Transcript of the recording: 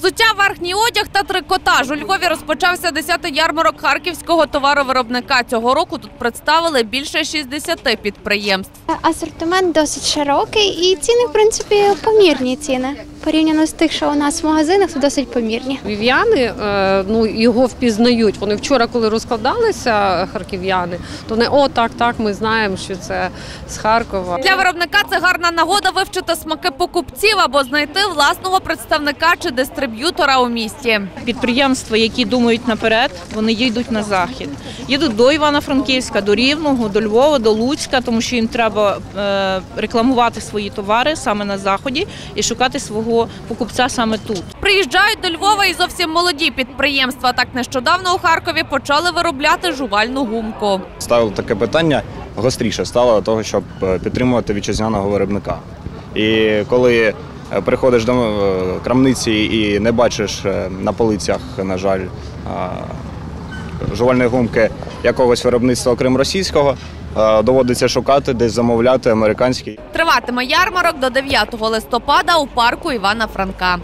Взуття, верхній одяг та трикотаж. У Львові розпочався 10-й ярмарок харківського товаровиробника. Цього року тут представили більше 60 підприємств. Асортимент досить широкий і ціни, в принципі, помірні ціни. Порівняно з тих, що у нас в магазинах, то досить помірні. Вів'яни е, ну його впізнають. Вони вчора, коли розкладалися харків'яни, то не о, так, так, ми знаємо, що це з Харкова. Для виробника це гарна нагода вивчити смаки покупців або знайти власного представника чи дистриб'ютора у місті. Підприємства, які думають наперед, вони їдуть на захід. Їдуть до Івано-Франківська, до Рівного, до Львова, до Луцька, тому що їм треба е, рекламувати свої товари саме на заході і шукати свого покупця саме тут. Приїжджають до Львова і зовсім молоді підприємства. Так нещодавно у Харкові почали виробляти жувальну гумку. ставили таке питання гостріше стало того, щоб е, підтримувати вітчизняного виробника. І коли е, приходиш до е, крамниці і не бачиш на полицях, на жаль, жувальної гумки якогось виробництва, окрім російського, е, доводиться шукати, десь замовляти американський. Триватиме ярмарок до 9 листопада у парку Івана Франка.